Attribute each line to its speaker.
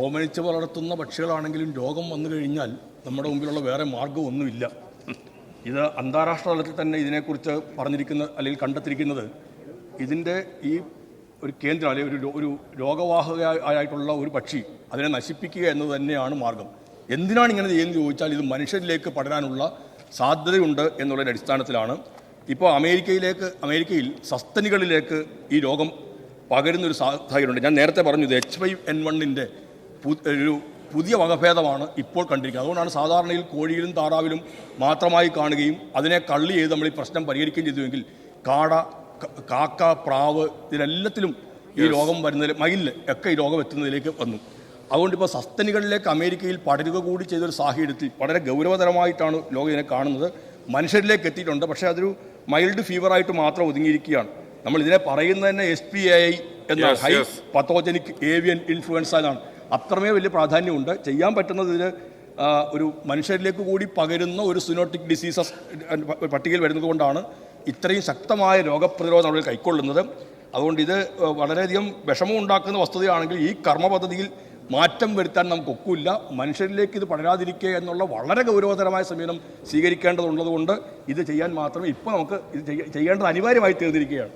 Speaker 1: ഓമനിച്ച് വളർത്തുന്ന പക്ഷികളാണെങ്കിലും രോഗം വന്നു കഴിഞ്ഞാൽ നമ്മുടെ മുമ്പിലുള്ള വേറെ മാർഗമൊന്നുമില്ല ഇത് അന്താരാഷ്ട്ര തലത്തിൽ തന്നെ ഇതിനെക്കുറിച്ച് പറഞ്ഞിരിക്കുന്ന അല്ലെങ്കിൽ കണ്ടെത്തിയിരിക്കുന്നത് ഇതിന്റെ ഈ ഒരു കേന്ദ്രം അല്ലെങ്കിൽ ഒരു ഒരു രോഗവാഹകയായിട്ടുള്ള ഒരു പക്ഷി അതിനെ നശിപ്പിക്കുക എന്നത് തന്നെയാണ് മാർഗം എന്തിനാണ് ഇങ്ങനെ ചെയ്യുന്നത് ചോദിച്ചാൽ ഇത് മനുഷ്യരിലേക്ക് പടരാനുള്ള സാധ്യതയുണ്ട് എന്നുള്ളതിന്റെ അടിസ്ഥാനത്തിലാണ്. ഇപ്പോൾ അമേരിക്കയിലേക്ക് അമേരിക്കയിൽ സസ്തനികളിലേക്ക് ഈ രോഗം പകരുന്നൊരു സാഹചര്യമുണ്ട്. ഞാൻ നേരത്തെ പറഞ്ഞു ഇത് എച്ച് ഫൈവ് എൻ വണ്ണിന്റെ ഒരു പുതിയ വകഭേദമാണ് ഇപ്പോൾ കണ്ടിരിക്കുന്നത്. അതുകൊണ്ടാണ് സാധാരണയിൽ കോഴിയിലും താറാവിലും മാത്രമായി കാണുകയും അതിനെ കള്ളി ചെയ്ത് നമ്മൾ ഈ പ്രശ്നം പരിഹരിക്കുകയും ചെയ്തുവെങ്കിൽ കാട കാക്ക പ്രാവ് ഇതിലെല്ലാത്തിലും ഈ രോഗം വരുന്നതിൽ മയിലിൽ ഒക്കെ ഈ രോഗം എത്തുന്നതിലേക്ക് വന്നു. അതുകൊണ്ട് ഇപ്പോൾ സസ്തനികളിലേക്ക് അമേരിക്കയിൽ പടരുക കൂടി ചെയ്തൊരു സാഹചര്യത്തിൽ വളരെ ഗൗരവതരമായിട്ടാണ് ലോകം ഇതിനെ കാണുന്നത്. മനുഷ്യരിലേക്ക് എത്തിയിട്ടുണ്ട്. പക്ഷേ അതൊരു മൈൽഡ് ഫീവറായിട്ട് മാത്രം ഒതുങ്ങിയിരിക്കുകയാണ്. നമ്മൾ ഇതിനെ പറയുന്നത് തന്നെ എസ് പി ഐ എന്ന ഹൈ. പത്തോജനിക് ഏവിയൻ ഇൻഫ്ലുവൻസ എന്നാണ്. അത്രമേ വലിയ പ്രാധാന്യമുണ്ട്. ചെയ്യാൻ പറ്റുന്നതിൽ ഒരു മനുഷ്യരിലേക്ക് കൂടി പകരുന്ന ഒരു സിനോട്ടിക് ഡിസീസസ് പട്ടികയിൽ വരുന്നത് കൊണ്ടാണ് ഇത്രയും ശക്തമായ രോഗപ്രതിരോധ നമ്മൾ കൈക്കൊള്ളുന്നത്. അതുകൊണ്ട് ഇത് വളരെയധികം വിഷമം ഉണ്ടാക്കുന്ന വസ്തുതയാണെങ്കിൽ ഈ കർമ്മ പദ്ധതിയിൽ മാറ്റം വരുത്താൻ നമുക്കൊക്കില്ല മനുഷ്യരിലേക്ക് ഇത് പടരാതിരിക്കുക എന്നുള്ള വളരെ ഗൗരവതരമായ സമീപനം സ്വീകരിക്കേണ്ടതുള്ളതുകൊണ്ട് ഇത് ചെയ്യാൻ മാത്രമേ ഇപ്പോൾ നമുക്ക് ഇത് ചെയ്യേണ്ടത് അനിവാര്യമായി തീർന്നിരിക്കുകയാണ്.